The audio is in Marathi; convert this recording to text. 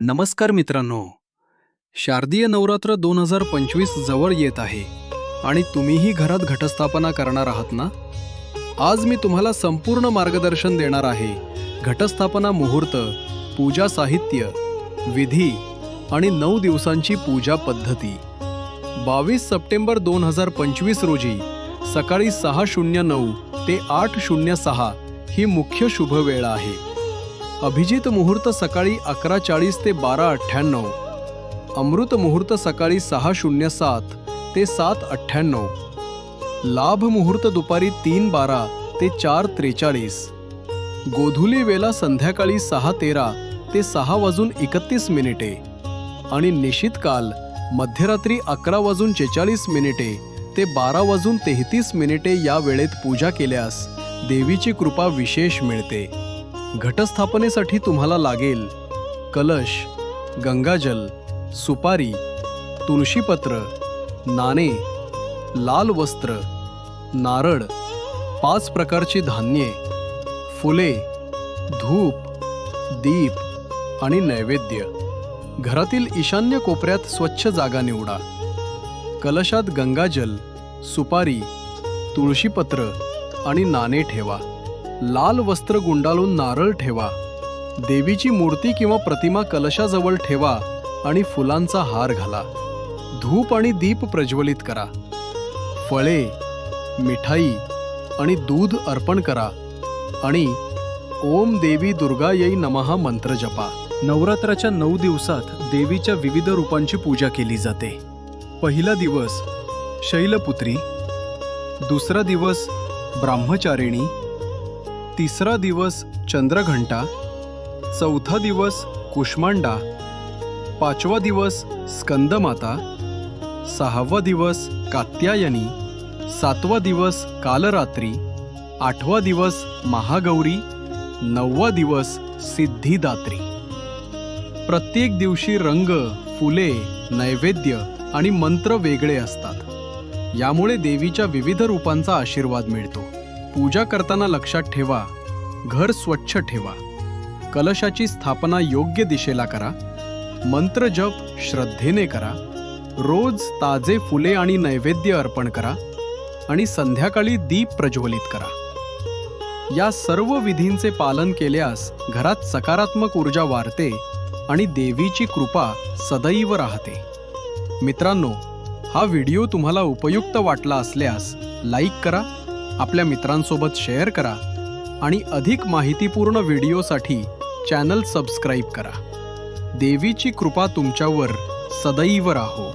नमस्कार मित्रांनो. शारदीय नवरात्र दोन हजार पंचवीस जवळ येत आहे आणि तुम्हीही घरात घटस्थापना करणार आहात ना? आज मी तुम्हाला संपूर्ण मार्गदर्शन देणार आहे घटस्थापना मुहूर्त पूजा साहित्य विधी आणि नऊ दिवसांची पूजा पद्धती. बावीस सप्टेंबर दोन हजार पंचवीस रोजी सकाळी सहा शून्य नऊ ते आठ शून्य सहा ही मुख्य शुभ वेळ आहे. अभिजित मुहूर्त सकाळी अकरा चाळीस ते बारा अठ्ठ्याण्णव. अमृत मुहूर्त सकाळी सहा शून्य सात ते सात अठ्ठ्याण्णव. लाभ मुहूर्त दुपारी तीन बारा ते चार त्रेचाळीस. गोधुली वेला संध्याकाळी सहा तेरा ते सहा वाजून एकतीस मिनिटे. आणि निशित काल मध्यरात्री अकरा वाजून चेचाळीस मिनिटे ते बारा वाजून तेहतीस मिनिटे या वेळेत पूजा केल्यास देवीची कृपा विशेष मिळते. घटस्थापनेसाठी तुम्हाला लागेल कलश गंगाजल सुपारी तुळशीपत्र नाणे लाल वस्त्र नारळ पाच प्रकारची धान्ये फुले धूप दीप आणि नैवेद्य. घरातील ईशान्य कोपऱ्यात स्वच्छ जागा निवडा. कलशात गंगाजल सुपारी तुळशीपत्र आणि नाणे ठेवा. लाल वस्त्र गुंडाळून नारळ ठेवा. देवीची मूर्ती किंवा प्रतिमा कलशाजवळ ठेवा आणि फुलांचा हार घाला. धूप आणि दीप प्रज्वलित करा. फळे मिठाई आणि दूध अर्पण करा आणि ओम देवी दुर्गा येई नमहा मंत्र जपा. नवरात्राच्या नऊ दिवसात देवीच्या विविध रूपांची पूजा केली जाते. पहिला दिवस शैलपुत्री दुसरा दिवस ब्राह्मचारिणी तिसरा दिवस चंद्रघंटा चौथा दिवस कुष्मांडा पाचवा दिवस स्कंदमाता सहावा दिवस कात्यायनी सातवा दिवस कालरात्री आठवा दिवस महागौरी नववा दिवस सिद्धिदात्री. प्रत्येक दिवशी रंग फुले नैवेद्य आणि मंत्र वेगळे असतात. यामुळे देवीच्या विविध रूपांचा आशीर्वाद मिळतो. पूजा करताना लक्षात ठेवा घर स्वच्छ ठेवा. कलशाची स्थापना योग्य दिशेला करा. मंत्र जप श्रद्धेने करा. रोज ताजे फुले आणि नैवेद्य अर्पण करा आणि संध्याकाळी दीप प्रज्वलित करा. या सर्व विधींचे पालन केल्यास घरात सकारात्मक ऊर्जा वाढते आणि देवीची कृपा सदैव राहते. मित्रांनो हा व्हिडिओ तुम्हाला उपयुक्त वाटला असल्यास लाईक करा आपल्या मित्रांसोबत शेअर करा आणि अधिक माहितीपूर्ण व्हिडिओसाठी चॅनल सबस्क्राईब करा. देवीची कृपा तुमच्यावर सदैव राहो.